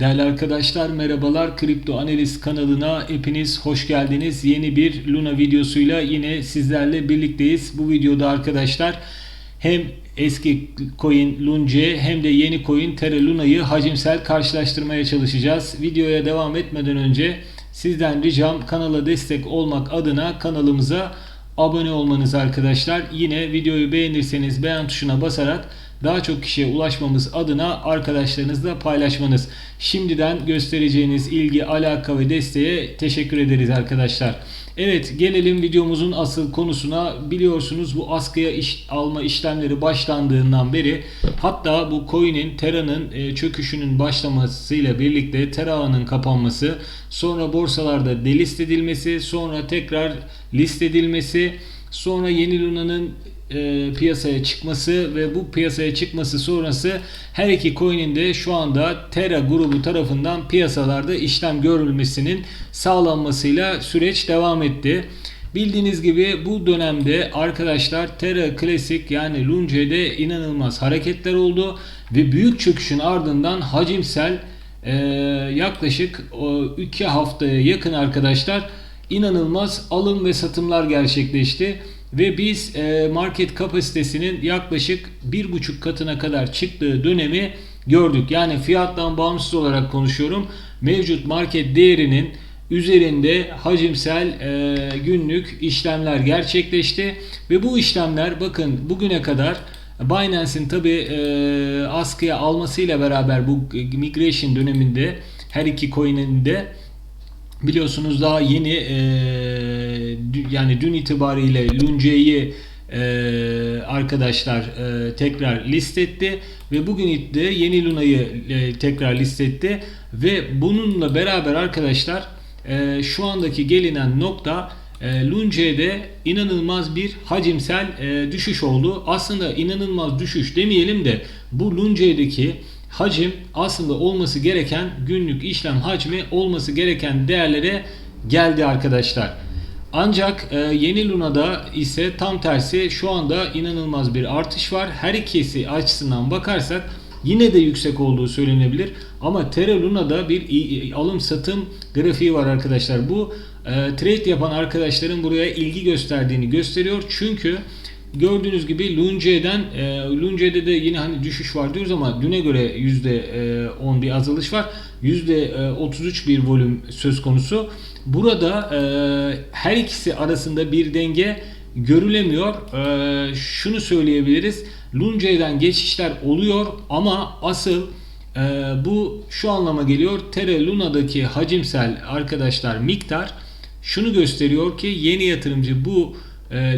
Değerli arkadaşlar merhabalar. Kripto Analiz kanalına hepiniz hoş geldiniz. Yeni bir Luna videosuyla yine sizlerle birlikteyiz. Bu videoda arkadaşlar hem eski coin Lunce hem de yeni coin Terra Luna'yı hacimsel karşılaştırmaya çalışacağız. Videoya devam etmeden önce sizden ricam kanala destek olmak adına kanalımıza abone olmanız arkadaşlar. Yine videoyu beğenirseniz beğen tuşuna basarak daha çok kişiye ulaşmamız adına arkadaşlarınızla paylaşmanız. Şimdiden göstereceğiniz ilgi, alaka ve desteğe teşekkür ederiz arkadaşlar. Evet gelelim videomuzun asıl konusuna. Biliyorsunuz bu askıya iş, alma işlemleri başlandığından beri hatta bu coin'in Terra'nın e, çöküşünün başlamasıyla birlikte Terra ağının kapanması, sonra borsalarda delist edilmesi, sonra tekrar list edilmesi, sonra yeni Luna'nın e, piyasaya çıkması ve bu piyasaya çıkması sonrası her iki coin'in de şu anda Terra grubu tarafından piyasalarda işlem görülmesinin sağlanmasıyla süreç devam etti. Bildiğiniz gibi bu dönemde arkadaşlar Terra Classic yani Lunce'de inanılmaz hareketler oldu ve büyük çöküşün ardından hacimsel e, yaklaşık 2 haftaya yakın arkadaşlar inanılmaz alım ve satımlar gerçekleşti ve biz e, market kapasitesinin yaklaşık bir buçuk katına kadar çıktığı dönemi gördük. Yani fiyattan bağımsız olarak konuşuyorum. Mevcut market değerinin üzerinde hacimsel e, günlük işlemler gerçekleşti ve bu işlemler bakın bugüne kadar Binance'in tabi e, askıya almasıyla beraber bu migration döneminde her iki coin'in de biliyorsunuz daha yeni e, yani dün itibariyle Lunce'yi e, arkadaşlar e, tekrar listetti ve bugün de yeni Luna'yı e, tekrar listetti ve bununla beraber arkadaşlar e, şu andaki gelinen nokta e, Lunce'de inanılmaz bir hacimsel e, düşüş oldu. Aslında inanılmaz düşüş demeyelim de bu Lunce'deki hacim aslında olması gereken günlük işlem hacmi olması gereken değerlere geldi arkadaşlar. Ancak e, yeni Luna'da ise tam tersi şu anda inanılmaz bir artış var. Her ikisi açısından bakarsak yine de yüksek olduğu söylenebilir. Ama Terra Luna'da bir alım satım grafiği var arkadaşlar. Bu e, trade yapan arkadaşların buraya ilgi gösterdiğini gösteriyor. Çünkü gördüğünüz gibi Lunce'den e, Lunce'de de yine hani düşüş var diyoruz ama düne göre %10 bir azalış var. %33 bir volüm söz konusu. Burada e, her ikisi arasında bir denge görülemiyor. E, şunu söyleyebiliriz. Lunce'den geçişler oluyor ama asıl e, bu şu anlama geliyor. Terra Luna'daki hacimsel arkadaşlar miktar şunu gösteriyor ki yeni yatırımcı bu e,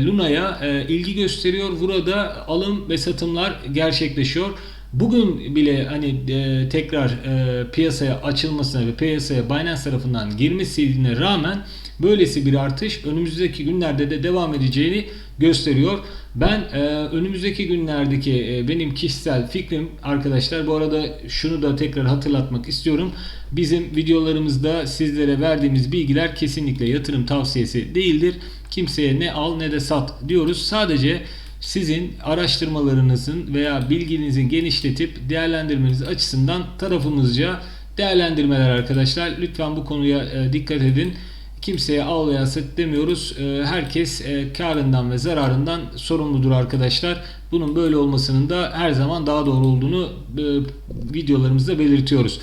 Luna'ya e, ilgi gösteriyor. Burada alım ve satımlar gerçekleşiyor. Bugün bile hani e, tekrar e, piyasaya açılmasına ve piyasaya Binance tarafından girmesine rağmen böylesi bir artış önümüzdeki günlerde de devam edeceğini gösteriyor. Ben e, önümüzdeki günlerdeki e, benim kişisel fikrim arkadaşlar bu arada şunu da tekrar hatırlatmak istiyorum. Bizim videolarımızda sizlere verdiğimiz bilgiler kesinlikle yatırım tavsiyesi değildir. Kimseye ne al ne de sat diyoruz. Sadece sizin araştırmalarınızın veya bilginizin genişletip değerlendirmeniz açısından tarafımızca değerlendirmeler arkadaşlar. Lütfen bu konuya e, dikkat edin. Kimseye al veya demiyoruz. E, herkes e, karından ve zararından sorumludur arkadaşlar. Bunun böyle olmasının da her zaman daha doğru olduğunu videolarımızda belirtiyoruz.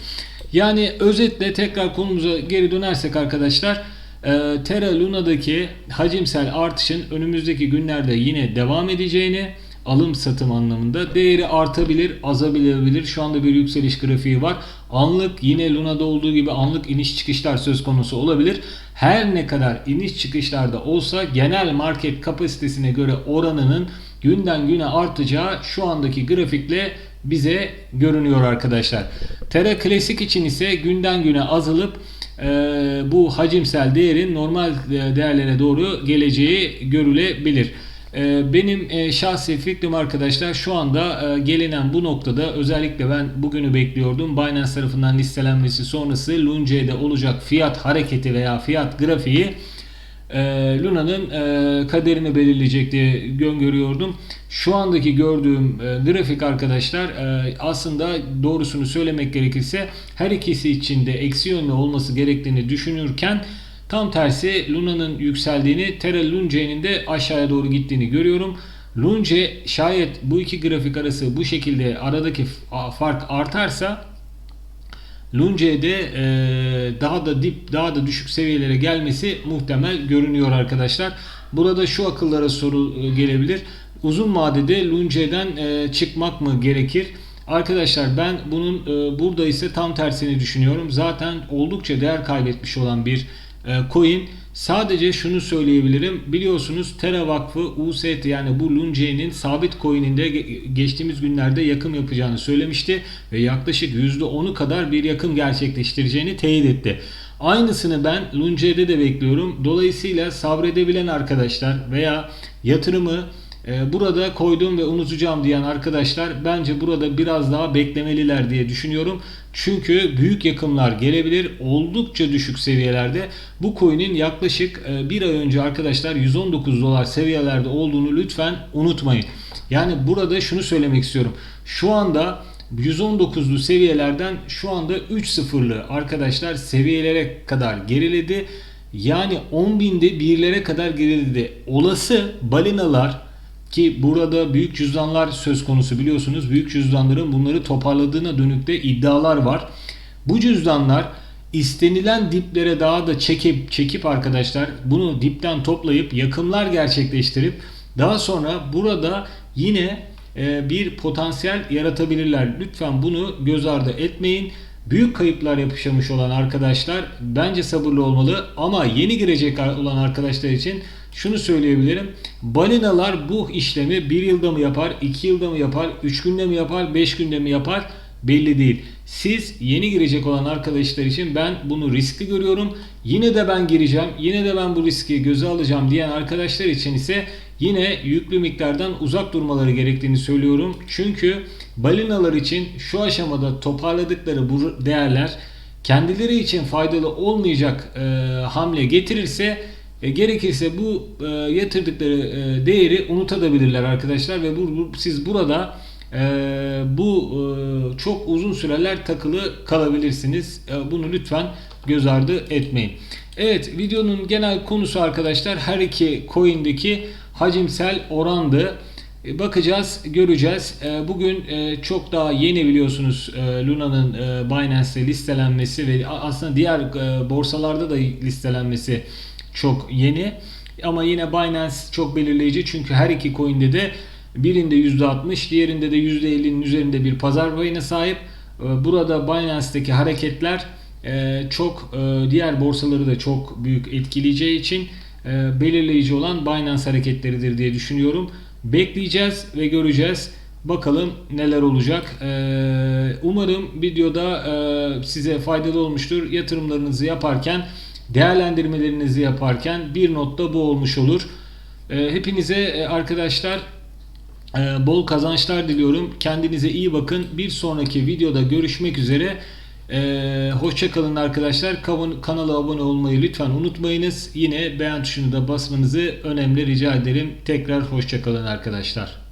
Yani özetle tekrar konumuza geri dönersek arkadaşlar e, Terra Luna'daki hacimsel artışın önümüzdeki günlerde yine devam edeceğini alım satım anlamında değeri artabilir, azabilir. Şu anda bir yükseliş grafiği var. Anlık yine Luna'da olduğu gibi anlık iniş çıkışlar söz konusu olabilir. Her ne kadar iniş çıkışlarda olsa genel market kapasitesine göre oranının günden güne artacağı şu andaki grafikle bize görünüyor arkadaşlar. Terra Classic için ise günden güne azalıp bu hacimsel değerin normal değerlere doğru geleceği görülebilir. E, benim e, şahsi fikrim arkadaşlar şu anda e, gelinen bu noktada özellikle ben bugünü bekliyordum. Binance tarafından listelenmesi sonrası Lunce'de olacak fiyat hareketi veya fiyat grafiği e, Luna'nın e, kaderini belirleyecek diye öngörüyordum. Şu andaki gördüğüm e, grafik arkadaşlar e, aslında doğrusunu söylemek gerekirse her ikisi için de eksi yönlü olması gerektiğini düşünürken tam tersi Luna'nın yükseldiğini, Terra Lunce'nin de aşağıya doğru gittiğini görüyorum. Lunce şayet bu iki grafik arası bu şekilde aradaki fark artarsa Lunce'de e, daha da dip, daha da düşük seviyelere gelmesi muhtemel görünüyor arkadaşlar. Burada şu akıllara soru e, gelebilir. Uzun vadede Lunce'den e, çıkmak mı gerekir? Arkadaşlar ben bunun e, burada ise tam tersini düşünüyorum. Zaten oldukça değer kaybetmiş olan bir e, coin. Sadece şunu söyleyebilirim. Biliyorsunuz Terra Vakfı UST yani bu Lunce'nin sabit coin'inde ge- geçtiğimiz günlerde yakım yapacağını söylemişti ve yaklaşık %10'u kadar bir yakım gerçekleştireceğini teyit etti. Aynısını ben Lunce'de de bekliyorum. Dolayısıyla sabredebilen arkadaşlar veya yatırımı Burada koydum ve unutacağım diyen arkadaşlar bence burada biraz daha beklemeliler diye düşünüyorum. Çünkü büyük yakımlar gelebilir. Oldukça düşük seviyelerde. Bu coin'in yaklaşık e, bir ay önce arkadaşlar 119 dolar seviyelerde olduğunu lütfen unutmayın. Yani burada şunu söylemek istiyorum. Şu anda 119'lu seviyelerden şu anda 3.0'lı arkadaşlar seviyelere kadar geriledi. Yani 10.000'de birlere kadar geriledi. Olası balinalar ki burada büyük cüzdanlar söz konusu biliyorsunuz. Büyük cüzdanların bunları toparladığına dönük de iddialar var. Bu cüzdanlar istenilen diplere daha da çekip çekip arkadaşlar bunu dipten toplayıp yakımlar gerçekleştirip daha sonra burada yine e, bir potansiyel yaratabilirler. Lütfen bunu göz ardı etmeyin. Büyük kayıplar yapışamış olan arkadaşlar bence sabırlı olmalı ama yeni girecek olan arkadaşlar için şunu söyleyebilirim. Balinalar bu işlemi bir yılda mı yapar, iki yılda mı yapar, üç günde mi yapar, beş günde mi yapar belli değil. Siz yeni girecek olan arkadaşlar için ben bunu riskli görüyorum. Yine de ben gireceğim, yine de ben bu riski göze alacağım diyen arkadaşlar için ise yine yüklü miktardan uzak durmaları gerektiğini söylüyorum. Çünkü balinalar için şu aşamada toparladıkları bu değerler kendileri için faydalı olmayacak e, hamle getirirse e, gerekirse bu e, yatırdıkları e, değeri unutabilirler arkadaşlar ve bu, bu- siz burada e, bu e, çok uzun süreler takılı kalabilirsiniz. E, bunu lütfen göz ardı etmeyin. Evet videonun genel konusu arkadaşlar her iki coin'deki hacimsel orandı. E, Bakacağız, göreceğiz. E, Bugün e, çok daha yeni biliyorsunuz Luna'nın e, Binance'te listelenmesi ve aslında diğer borsalarda da listelenmesi çok yeni. Ama yine Binance çok belirleyici çünkü her iki coin'de de birinde %60, diğerinde de %50'nin üzerinde bir pazar payına sahip. E, Burada Binance'deki hareketler e, çok e, diğer borsaları da çok büyük etkileyeceği için e, belirleyici olan Binance hareketleridir diye düşünüyorum. Bekleyeceğiz ve göreceğiz. Bakalım neler olacak. Ee, umarım videoda size faydalı olmuştur. Yatırımlarınızı yaparken, değerlendirmelerinizi yaparken bir notta bu olmuş olur. Ee, hepinize e, arkadaşlar e, bol kazançlar diliyorum. Kendinize iyi bakın. Bir sonraki videoda görüşmek üzere. Ee, hoşça kalın arkadaşlar. Kanala abone olmayı lütfen unutmayınız. Yine beğen tuşunu da basmanızı önemli rica ederim. Tekrar hoşça kalın arkadaşlar.